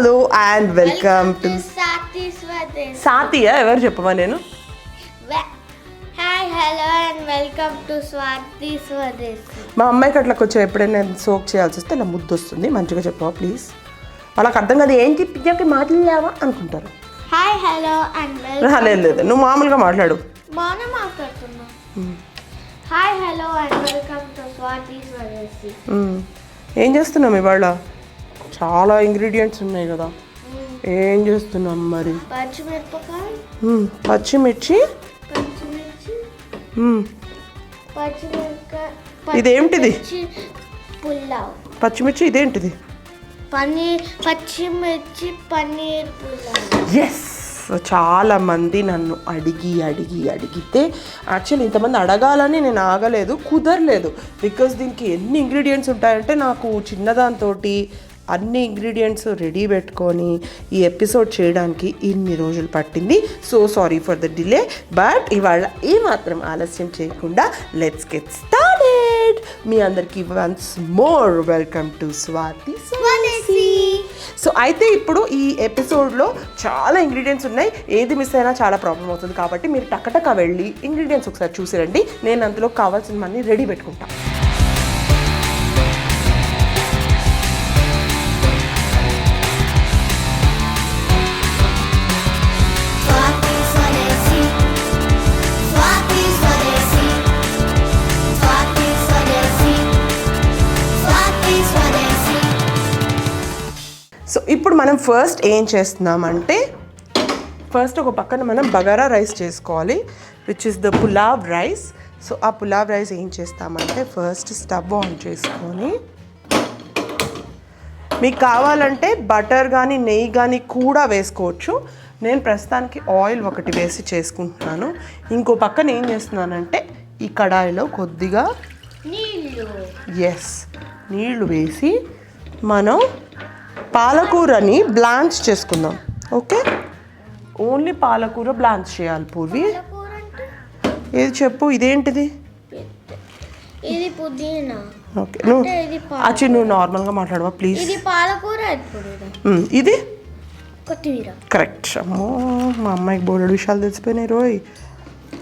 Hello and welcome to సాతియా ఎవరు చెప్పమా నేను? Hi hello and welcome to Swathi Swadesh మా అమ్మాయికి అట్లా కొంచెం ఎప్పుడైనా సోక్ చేయాల్సి వస్తే ఇలా ముద్దు వస్తుంది. మంచిగా చెప్పవా ప్లీజ్ వాళ్ళకి అర్థం కాదు ఏం చెప్పి మాట్లాడావా అనుకుంటారు. హాయ్ హలో అండ్ వెల్కమ్ లేదు లేదు నువ్వు మామూలుగా మాట్లాడు. బాగానే మాట్లాడుతున్నా. Hi hello and welcome to Swathi Swadesh. ఏం చేస్తున్నాం ఇవాళ? చాలా ఇంగ్రీడియంట్స్ ఉన్నాయి కదా. ఏం చేస్తున్నాం మరి. పచ్చిమిర్చి. ఇదేంటిది? పచ్చిమిర్చి ఇదేంటిది? పన్నీర్ పచ్చిమిర్చి పన్నీర్ ఎస్ చాలా మంది నన్ను అడిగి అడిగి అడిగితే యాక్చువల్లీ ఇంతమంది అడగాలని నేను ఆగలేదు కుదరలేదు. బికాస్ దీనికి ఎన్ని ఇంగ్రీడియంట్స్ ఉంటాయంటే నాకు చిన్నదాంతో అన్ని ఇంగ్రీడియంట్స్ రెడీ పెట్టుకొని ఈ ఎపిసోడ్ చేయడానికి ఇన్ని రోజులు పట్టింది. So sorry for the delay but ఇవాళ ఏ మాత్రం ఆలస్యం చేయకుండా లెట్స్ గెట్ స్టార్టెడ్ మీ అందరికీ once more welcome to Swathi Swadeshi so అయితే ఇప్పుడు ఈ ఎపిసోడ్లో చాలా ఇంగ్రీడియంట్స్ ఉన్నాయి. ఏది మిస్ అయినా చాలా ప్రాబ్లం అవుతుంది కాబట్టి మీరు టక్కటక్క వెళ్ళి ఇంగ్రీడియంట్స్ ఒకసారి చూసిరండి. నేను అందులో కావాల్సినవన్నీ రెడీ పెట్టుకుంటాను మనం ఫస్ట్ ఏం చేస్తున్నామంటే ఫస్ట్ ఒక పక్కన మనం బగారా రైస్ చేసుకోవాలి which is the pulao rice so ఆ పులావ్ రైస్ ఏం చేస్తామంటే ఫస్ట్ స్టవ్ ఆన్ చేసుకొని మీకు కావాలంటే బటర్ కానీ నెయ్యి కానీ కూడా వేసుకోవచ్చు. నేను ప్రస్తుతానికి ఆయిల్ ఒకటి వేసి చేసుకుంటున్నాను. ఇంకో పక్కన ఏం చేస్తున్నానంటే ఈ కడాయిలో కొద్దిగా నీళ్ళు. ఎస్ నీళ్ళు వేసి మనం పాలకూరని బ్లాంచ్ చేసుకుందాం. ఓకే? ఓన్లీ పాలకూర బ్లాంచ్ చేయాలి పూర్వి. ఏది చెప్పు ఇదేంటిది? ఇది పుదీనా. ఓకే నువ్వు అచ్చి నువ్వు నార్మల్గా మాట్లాడవా ప్లీజ్? ఇది పాలకూర ఇప్పుడు ఇది ఇది? కొత్తిమీర. కరెక్ట్. అమ్మో మా అమ్మాయికి బోర్డు విషయాలు తెలిసిపోయినాయి రోయ్.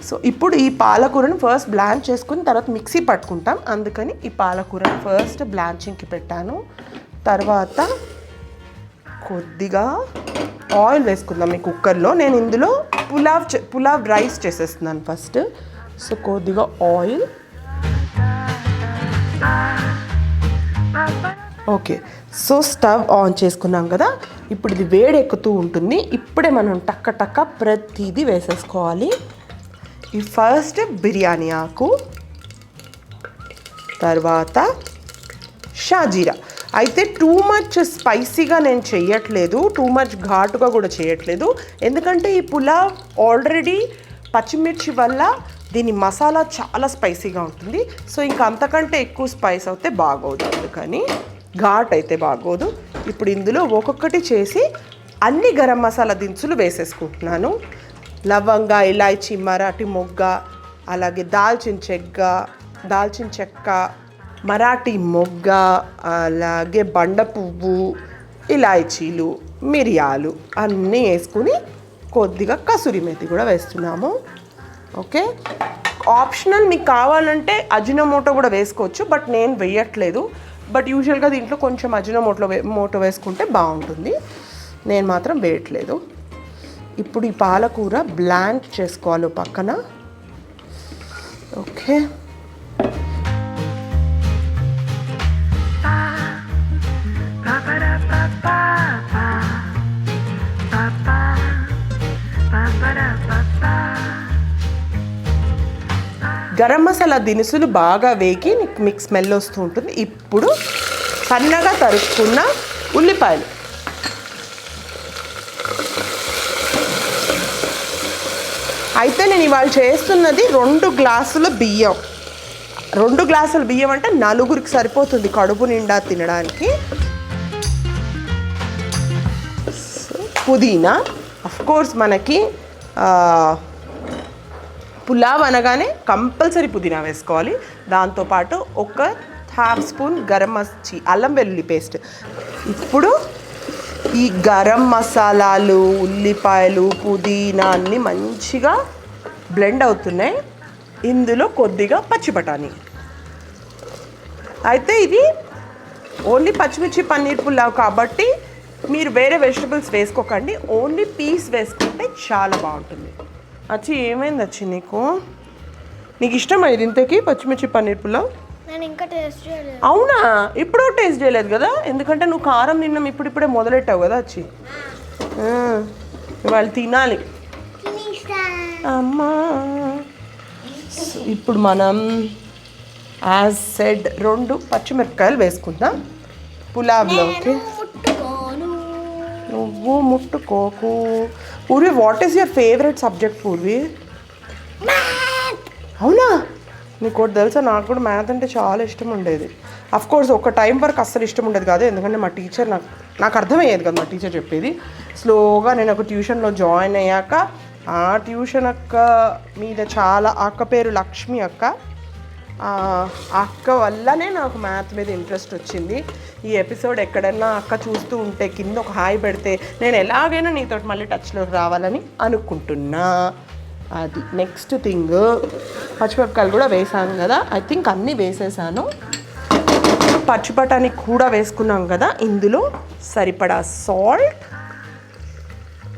సో ఇప్పుడు ఈ పాలకూరను ఫస్ట్ బ్లాంచ్ చేసుకుని తర్వాత మిక్సీ పట్టుకుంటాం. అందుకని ఈ పాలకూరను ఫస్ట్ బ్లాంచింగ్కి పెట్టాను. తర్వాత కొద్దిగా ఆయిల్ వేసుకుందాం ఈ కుక్కర్లో. నేను ఇందులో పులావ్ చే- పులావ్ రైస్ చేసేస్తున్నాను ఫస్ట్. సో కొద్దిగా oil. Okay. So stove on చేసుకున్నాం కదా. ఇప్పుడు ఇది వేడెక్కుతూ ఉంటుంది. ఇప్పుడే మనం టక్క టక్క ప్రతిదీ వేసేసుకోవాలి. ఈ ఫస్ట్ బిర్యానీ ఆకు తర్వాత షాజీరా. అయితే టూ మచ్ స్పైసీగా నేను చేయట్లేదు టూ మచ్ ఘాటుగా కూడా చేయట్లేదు. ఎందుకంటే ఈ పులావ్ ఆల్రెడీ పచ్చిమిర్చి వల్ల దీని మసాలా చాలా స్పైసీగా ఉంటుంది. సో ఇంకా అంతకంటే ఎక్కువ స్పైస్ అయితే బాగోదు. అందుకని ఘాట్ అయితే బాగోదు. ఇప్పుడు ఇందులో ఒక్కొక్కటి చేసి అన్ని గరం మసాలా దినుసులు వేసేసుకుంటున్నాను. లవంగ ఇలాచి మరాఠీ మొగ్గ అలాగే దాల్చిన చెగ్గ దాల్చిన చెక్క మరాఠీ మొగ్గ అలాగే బండ పువ్వు ఇలాచీలు మిరియాలు అన్నీ వేసుకుని కొద్దిగా కసూరి మెతి కూడా వేస్తున్నాము. ఓకే? ఆప్షనల్ మీకు కావాలంటే అజినోమోటో కూడా వేసుకోవచ్చు బట్ నేను వేయట్లేదు. బట్ యూజువల్గా దీంట్లో కొంచెం అజినోమోటో వే మోటో వేసుకుంటే బాగుంటుంది. నేను మాత్రం వేయట్లేదు. ఇప్పుడు ఈ పాలకూర బ్లాంక్ చేసుకోవాలి పక్కన. ఓకే? గరం మసాలా దినుసులు బాగా వేగి మిక్స్ మీకు స్మెల్ వస్తూ ఉంటుంది. ఇప్పుడు సన్నగా తరుక్కున్న ఉల్లిపాయలు. అయితే నేను ఇవాళ చేస్తున్నది రెండు గ్లాసుల బియ్యం. రెండు గ్లాసుల బియ్యం అంటే నలుగురికి సరిపోతుంది కడుపు నిండా తినడానికి. పుదీనా కోర్స్ మనకి పులావ్ అనగానే కంపల్సరీ పుదీనా వేసుకోవాలి. దాంతోపాటు ఒక హాఫ్ స్పూన్ గరం మసి అల్లం వెల్లుల్లి పేస్ట్. ఇప్పుడు ఈ గరం మసాలాలు ఉల్లిపాయలు పుదీనా అన్నీ మంచిగా బ్లెండ్ అవుతున్నాయి. ఇందులో కొద్దిగా పచ్చి బఠానీ అయితే ఇది ఓన్లీ పచ్చిమిర్చి పన్నీర్ పులావ్ కాబట్టి మీరు వేరే వెజిటబుల్స్ వేసుకోకండి. ఓన్లీ పీస్ వేసుకుంటే చాలా బాగుంటుంది. వచ్చి ఏమైంది వచ్చి నీకు? నీకు ఇష్టమా ఇది ఇంతకీ పచ్చిమిర్చి పన్నీర్ పులావ్? నేను ఇంకా టేస్ట్ చేయలేదు. అవునా? ఇప్పుడు టేస్ట్ చేయలేదు కదా? ఎందుకంటే నువ్వు కారం తిన్నాం ఇప్పుడు ఇప్పుడే మొదలెట్టావు కదా వచ్చి ఇవాళ తినాలి. అమ్మా. ఇప్పుడు మనం యాజ్ సెడ్ రెండు పచ్చిమిరపకాయలు వేసుకుందాం. పులావ్లోకి నువ్వు ముట్టుకోకు Purvi what is your favourite subject Purvi? అవునా? నీకు ఒకటి తెలుసా నాకు కూడా మ్యాథ్ అంటే చాలా ఇష్టం ఉండేది. అఫ్ కోర్స్ ఒక టైం వరకు అస్సలు ఇష్టం ఉండేది కాదు ఎందుకంటే మా టీచర్ నాకు నాకు అర్థమయ్యేది కదా మా టీచర్ చెప్పేది. స్లోగా నేను ఒక ట్యూషన్లో జాయిన్ అయ్యాక ఆ ట్యూషన్ అక్క మీద చాలా అక్క పేరు లక్ష్మి అక్క. అక్క వల్లనే నాకు మ్యాథ్ మీద ఇంట్రెస్ట్ వచ్చింది. ఈ ఎపిసోడ్ ఎక్కడన్నా అక్క చూస్తూ ఉంటే కింద ఒక హాయ్ పెడితే నేను ఎలాగైనా నీతో మళ్ళీ టచ్లోకి రావాలని అనుకుంటున్నా. అది నెక్స్ట్ థింగ్ పచ్చిమిరపకాయలు కూడా వేసాను కదా. ఐ థింక్ అన్నీ వేసేసాను. పచ్చి బఠానీ కూడా వేసుకున్నాం కదా. ఇందులో సరిపడా సాల్ట్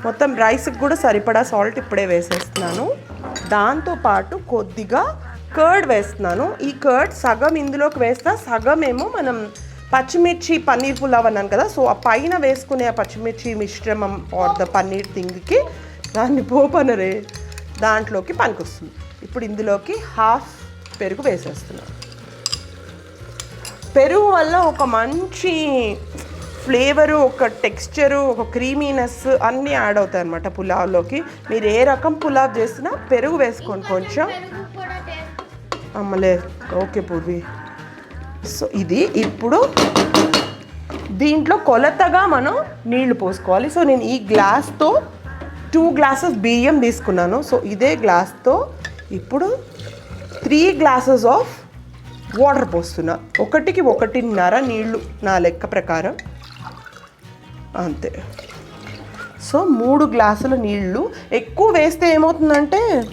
మొత్తం రైస్కి కూడా సరిపడా సాల్ట్ ఇప్పుడే వేసేస్తున్నాను. దాంతోపాటు కొద్దిగా కర్డ్ వేస్తున్నాను. ఈ కర్డ్ సగం ఇందులోకి వేస్తా. సగం ఏమో మనం పచ్చిమిర్చి పన్నీర్ పులావ్ అన్నాను కదా. సో ఆ పైన వేసుకునే ఆ పచ్చిమిర్చి మిశ్రమం ఆర్ ద పన్నీర్ థింగ్కి దాన్ని పోపనరే దాంట్లోకి పనికొస్తుంది. ఇప్పుడు ఇందులోకి హాఫ్ పెరుగు వేసేస్తున్నాను పెరుగు వల్ల ఒక మంచి ఫ్లేవరు ఒక టెక్స్చరు ఒక క్రీమీనెస్ అన్నీ యాడ్ అవుతాయి అనమాట పులావ్లోకి. మీరు ఏ రకం పులావ్ చేసినా పెరుగు వేసుకోండి కొంచెం అమ్మలే ఓకే పూర్వి. సో ఇది ఇప్పుడు దీంట్లో కొలతగా మనం నీళ్ళు పోసుకోవాలి. సో నేను ఈ గ్లాస్తో టూ గ్లాసెస్ బియ్యం తీసుకున్నాను. సో ఇదే గ్లాస్తో ఇప్పుడు త్రీ గ్లాసెస్ ఆఫ్ వాటర్ పోస్తున్నా. ఒకటికి ఒకటిన్నర నీళ్ళు నా లెక్క ప్రకారం. అంతే. సో మూడు గ్లాసుల నీళ్ళు. ఎక్కువ వేస్తే ఏమవుతుందంటే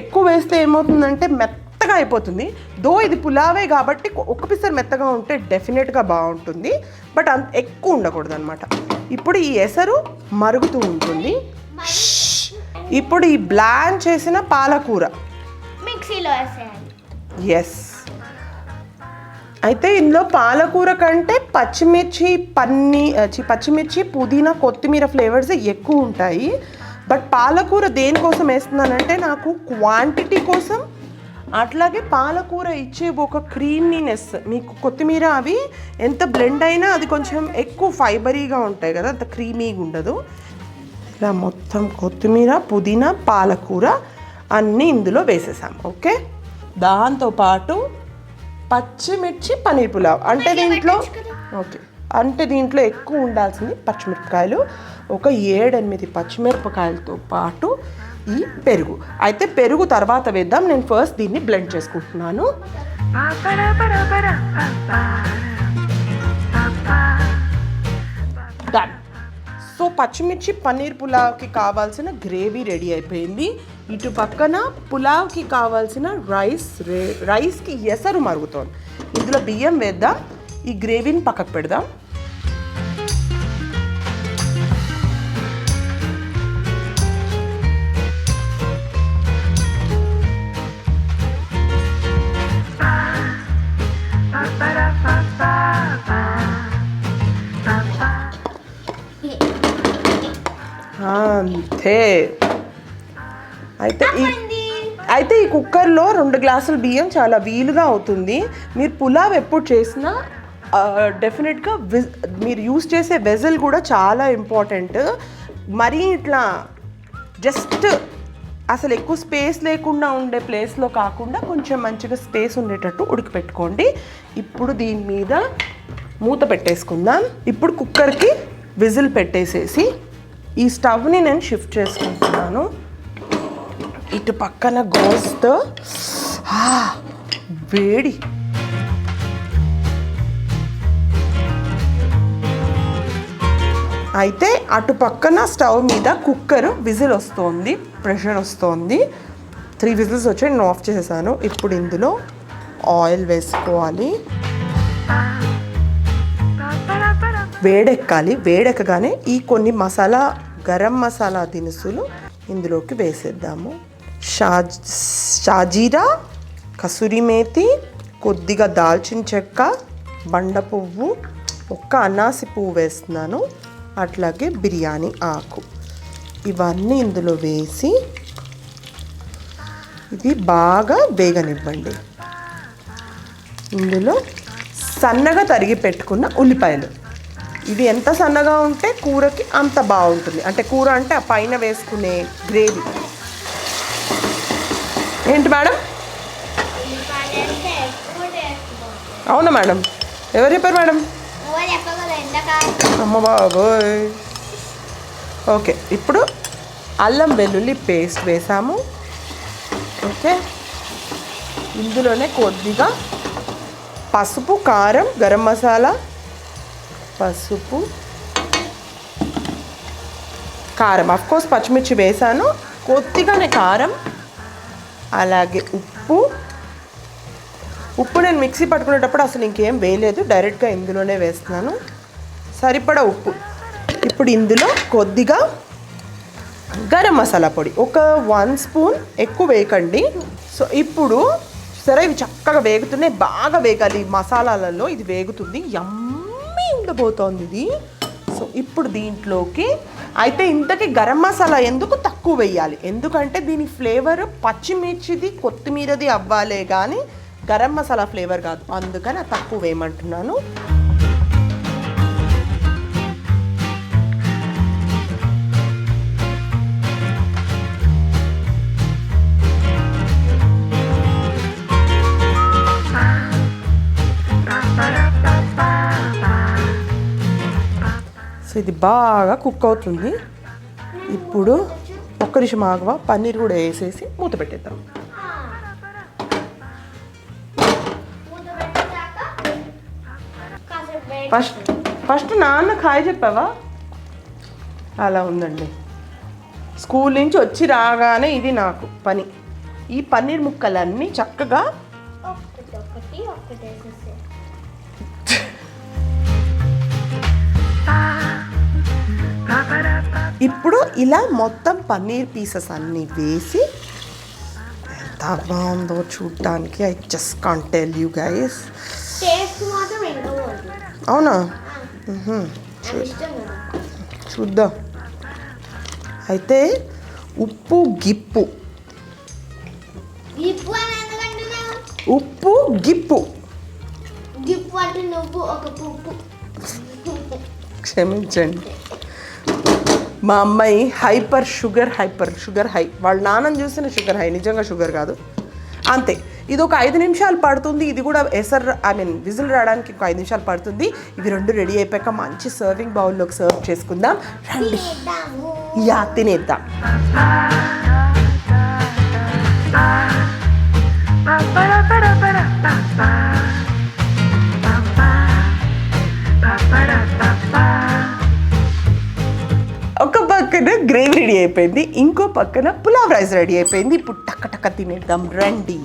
ఎక్కువ వేస్తే ఏమవుతుందంటే మెత్తగా అయిపోతుంది. దో ఇది పులావే కాబట్టి ఒక పిసర్ మెత్తగా ఉంటే డెఫినెట్గా బాగుంటుంది. బట్ అంత ఎక్కువ ఉండకూడదు అనమాట ఇప్పుడు ఈ ఎసరు మరుగుతూ ఉంటుంది. ఇప్పుడు ఈ బ్లాన్ చేసిన పాలకూర. మిక్సీలో ఎస్ అయితే ఇందులో పాలకూర కంటే పచ్చిమిర్చి పన్ని పచ్చిమిర్చి పుదీనా కొత్తిమీర ఫ్లేవర్స్ ఎక్కువ ఉంటాయి. బట్ పాలకూర దేనికోసం వేస్తున్నానంటే నాకు క్వాంటిటీ కోసం అట్లాగే పాలకూర ఇచ్చే ఒక క్రీమీనెస్ మీకు కొత్తిమీర అవి ఎంత బ్లెండ్ అయినా అది కొంచెం ఎక్కువ ఫైబరీగా ఉంటాయి కదా అంత క్రీమీగా ఉండదు. ఇలా మొత్తం కొత్తిమీర పుదీనా పాలకూర అన్నీ ఇందులో వేసేసాం ఓకే? దాంతోపాటు పచ్చిమిర్చి పన్నీర్ పులావ్. అంటే దీంట్లో ఓకే. అంటే దీంట్లో ఎక్కువ ఉండాల్సింది పచ్చిమిరపకాయలు. ఒక ఏడెనిమిది పచ్చిమిరపకాయలతో పాటు ఈ పెరుగు. అయితే పెరుగు తర్వాత వేద్దాం. నేను ఫస్ట్ దీన్ని బ్లెండ్ చేసుకుంటున్నాను. డన్ సో పచ్చిమిర్చి పన్నీర్ పులావ్కి కావాల్సిన గ్రేవీ రెడీ అయిపోయింది. ఇటు పక్కన పులావ్కి కావాల్సిన రైస్ రైస్కి ఎసరు మరుగుతోంది. ఇందులో బియ్యం వేద్దాం. ఈ గ్రేవీని పక్కకు పెడదాం. అంతే అయితే ఈ అయితే ఈ కుక్కర్లో రెండు గ్లాసుల బియ్యం చాలా వీలుగా అవుతుంది. మీరు పులావ్ ఎప్పుడు చేసినా డెఫినెట్గా విజ్ మీరు యూస్ చేసే వెజల్ కూడా చాలా ఇంపార్టెంట్. మరీ ఇట్లా జస్ట్ అసలు ఎక్కువ స్పేస్ లేకుండా ఉండే ప్లేస్లో కాకుండా కొంచెం మంచిగా స్పేస్ ఉండేటట్టు ఉడికిపెట్టుకోండి. ఇప్పుడు దీని మీద మూత పెట్టేసుకుందాం. ఇప్పుడు కుక్కర్కి విజిల్ పెట్టేసేసి ఈ స్టవ్ని నేను షిఫ్ట్ చేసుకుంటున్నాను. ఇటు పక్కన గోస్తో. వేడి. అయితే అటు పక్కన స్టవ్ మీద కుక్కర్ విజిల్ వస్తోంది ప్రెషర్ వస్తోంది. త్రీ విజిల్స్ వచ్చి నేను ఆఫ్ చేసేసాను. ఇప్పుడు ఇందులో ఆయిల్ వేసుకోవాలి. వేడెక్కాలి. వేడెక్కగానే ఈ కొన్ని మసాలా గరం మసాలా దినుసులు ఇందులోకి వేసేద్దాము. షా షాజీరా కసూరి మేతి కొద్దిగా దాల్చిన చెక్క బండ పువ్వు ఒక్క అనాసి పువ్వు వేస్తున్నాను. అట్లాగే బిర్యానీ ఆకు. ఇవన్నీ ఇందులో వేసి ఇది బాగా వేగనివ్వండి. ఇందులో సన్నగా తరిగి పెట్టుకున్న ఉల్లిపాయలు. ఇది ఎంత సన్నగా ఉంటే కూరకి అంత బాగుంటుంది. అంటే కూర అంటే ఆ పైన వేసుకునే గ్రేవీ. ఏంటి మేడం? అవునా మేడం? ఎవరు చెప్పారు మేడం? అమ్మ బాబోయ్. ఓకే ఇప్పుడు అల్లం వెల్లుల్లి పేస్ట్ వేసాము. ఓకే. ఇందులోనే కొద్దిగా పసుపు కారం గరం మసాలా పసుపు కారం. కోర్స్ పచ్చిమిర్చి వేసాను. కొద్దిగానే కారం అలాగే ఉప్పు. ఉప్పు నేను మిక్సీ పట్టుకునేటప్పుడు అసలు ఇంకేం వేయలేదు. డైరెక్ట్గా ఇందులోనే వేస్తున్నాను. సరిపడా ఉప్పు. ఇప్పుడు ఇందులో కొద్దిగా గరం మసాలా పొడి. ఒక వన్ స్పూన్ ఎక్కువ వేయకండి. సో ఇప్పుడు సరే ఇవి చక్కగా వేగుతున్నాయి. బాగా వేగాలి. ఈ మసాలాలలో ఇది వేగుతుంది. యమ్మీ ఉండబోతోంది ఇది. సో ఇప్పుడు దీంట్లోకి అయితే ఇంతకీ గరం మసాలా ఎందుకు తక్కువ వేయాలి ఎందుకంటే దీని ఫ్లేవర్ పచ్చిమిర్చిది కొత్తిమీరది అవ్వాలే కానీ గరం మసాలా ఫ్లేవర్ కాదు. అందుకని తక్కువ వేయమంటున్నాను. సో ఇది బాగా కుక్ అవుతుంది. ఇప్పుడు ఒక్క నిమిషం ఆగవా పన్నీర్ కూడా వేసేసి మూత పెట్టేద్దాం. ఫస్ట్ ఫస్ట్ నాన్న కాయ చెప్పావా? అలా ఉందండి. స్కూల్ నుంచి వచ్చి రాగానే ఇది నాకు పని. ఈ పన్నీర్ ముక్కలన్నీ చక్కగా ఒకటి ఒకటి ఒకటి ఇప్పుడు ఇలా మొత్తం పన్నీర్ పీసెస్ అన్నీ వేసి ఎంత బాగుందో చూడటానికి I just can't tell you guys అవునా? చూద్దాం. అయితే ఉప్పు గిప్పు. ఉప్పు గిప్పు. క్షమించండి. మా అమ్మాయి hyper sugar hyper sugar high. వాళ్ళ నాన్నని చూసిన షుగర్ హై నిజంగా షుగర్ కాదు. అంతే. ఇది ఒక ఐదు నిమిషాలు పడుతుంది. ఇది కూడా ఎసర్ ఐ మీన్ విజిల్ రావడానికి ఒక ఐదు నిమిషాలు పడుతుంది. ఇవి రెండు రెడీ అయిపోయాక మంచి సర్వింగ్ బౌల్లోకి సర్వ్ చేసుకుందాం. రండి. యా తినేద్దాం. ఒక పక్కన గ్రేవీ రెడీ అయిపోయింది. ఇంకో పక్కన పులావ్ రైస్ రెడీ అయిపోయింది. ఇప్పుడు టక్క టక్క తినేద్దాం. రండి.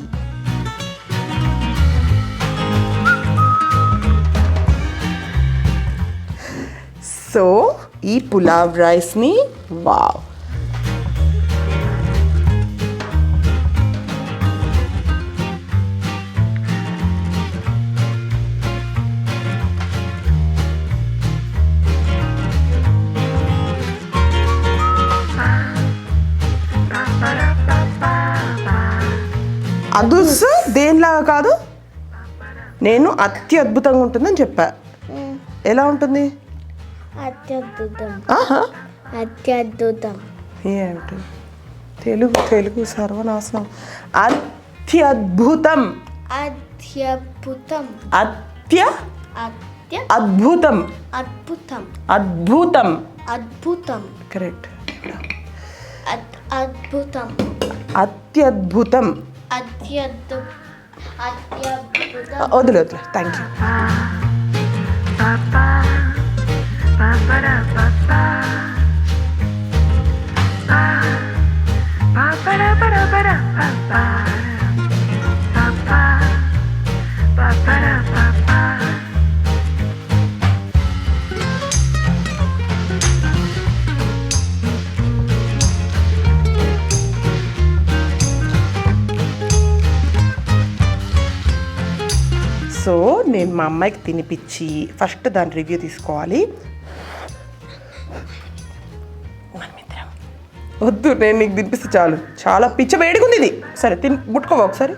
సో ఈ పులావ్ రైస్ని వావ్. అదుర్స్ దేనిలాగా కాదు? నేను అత్యద్భుతంగా ఉంటుందని చెప్పా. ఎలా ఉంటుంది? అత్యద్భుతం ఏమిటి? తెలుగు తెలుగు సర్వనాశనం. అత్యద్భుతం అత్యద్భుతం అత్య? అద్భుతం. అద్భుతం. అద్భుతం. అద్భుతం. కరెక్ట్ అద్ అద్భుతం. అత్యద్భుతం. Oh, odle. Thank you. మా అమ్మాయికి తినిపించి ఫస్ట్ దాని రివ్యూ తీసుకోవాలి. వద్దు నేను నీకు తినిపిస్తే చాలు. చాలా పిచ్చ వేడిగుంది ఇది. సరే తిని ముట్టుకోవా ఒకసారి?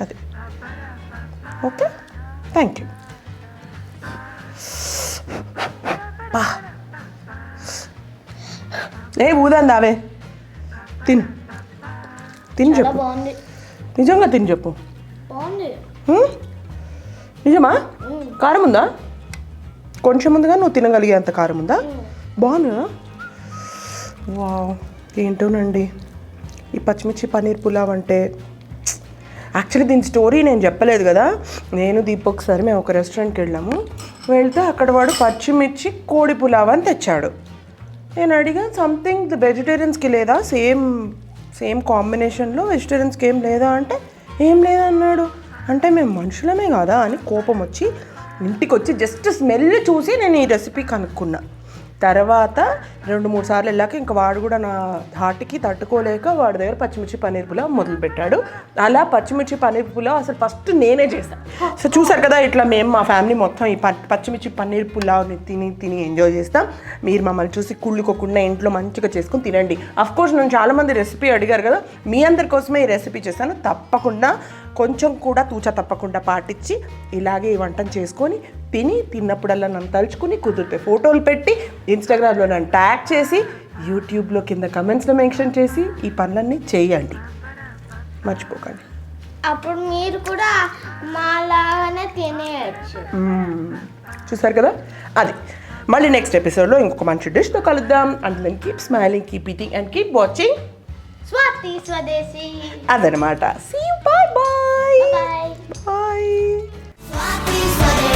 అదే. ఓకే. థ్యాంక్ యూ ఏ ఊదాంది అవే తిను. తిని చెప్పు. నిజంగా తిని చెప్పు? నిజమా? కారం ఉందా? కొంచెం ముందుగా నువ్వు తినగలిగేంత కారం ఉందా? బాగుందా? వావ్ ఏంటోనండి. ఈ పచ్చిమిర్చి పన్నీర్ పులావ్ అంటే యాక్చువల్లీ దీని స్టోరీ నేను చెప్పలేదు కదా. నేను దీపక్ ఒకసారి మేము ఒక రెస్టారెంట్కి వెళ్ళాము. వెళ్తే అక్కడ వాడు పచ్చిమిర్చి కోడి పులావ్ అని తెచ్చాడు. నేను అడిగా సంథింగ్ ద వెజిటేరియన్స్కి లేదా? సేమ్ సేమ్ కాంబినేషన్లో వెజిటేరియన్స్కి ఏం లేదా? అంటే ఏం లేదన్నాడు. అంటే మేము మనుషులమే కదా అని కోపం వచ్చి ఇంటికి వచ్చి జస్ట్ స్మెల్ చూసి నేను ఈ రెసిపీ కనుక్కున్నా. తర్వాత రెండు మూడు సార్లు వెళ్ళాక ఇంకా వాడు కూడా నా ధాటికి తట్టుకోలేక వాడి దగ్గర పచ్చిమిర్చి పన్నీర్ పులావ్ మొదలుపెట్టాడు. అలా పచ్చిమిర్చి పన్నీర్ పులావ్ అసలు ఫస్ట్ నేనే చేశాను సో చూసారు కదా ఇట్లా మేము మా ఫ్యామిలీ మొత్తం ఈ పచ్చిమిర్చి పన్నీర్ పులావ్ని తిని తిని ఎంజాయ్ చేస్తాం. మీరు మమ్మల్ని చూసి కుళ్ళుకోకుండా ఇంట్లో మంచిగా చేసుకొని తినండి. కోర్స్ నేను చాలామంది రెసిపీ అడిగారు కదా మీ అందరి కోసమే ఈ రెసిపీ చేశాను. తప్పకుండా కొంచెం కూడా తూచా తప్పకుండా పాటించి ఇలాగే ఈ వంటను చేసుకొని తిని తిన్నప్పుడల్లా నన్ను తలుచుకుని కుదిరితే ఫోటోలు పెట్టి ఇన్స్టాగ్రామ్లో నన్ను ట్యాగ్ చేసి యూట్యూబ్లో కింద కమెంట్స్లో మెన్షన్ చేసి ఈ పనులన్నీ చేయండి. మర్చిపోకండి. అప్పుడు మీరు కూడా మాలాగానే తినేయచ్చు. చూసారు కదా? అది. మళ్ళీ నెక్స్ట్ ఎపిసోడ్లో ఇంకొక మంచి డిష్తో కలుద్దాం. అందులో keep smiling keep eating and keep watching Swathi Swadeshi. అదనమాట. See bye bye bye Swathi Swadeshi.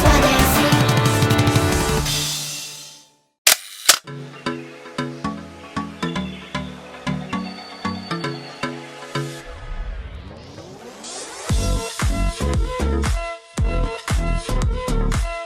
That's why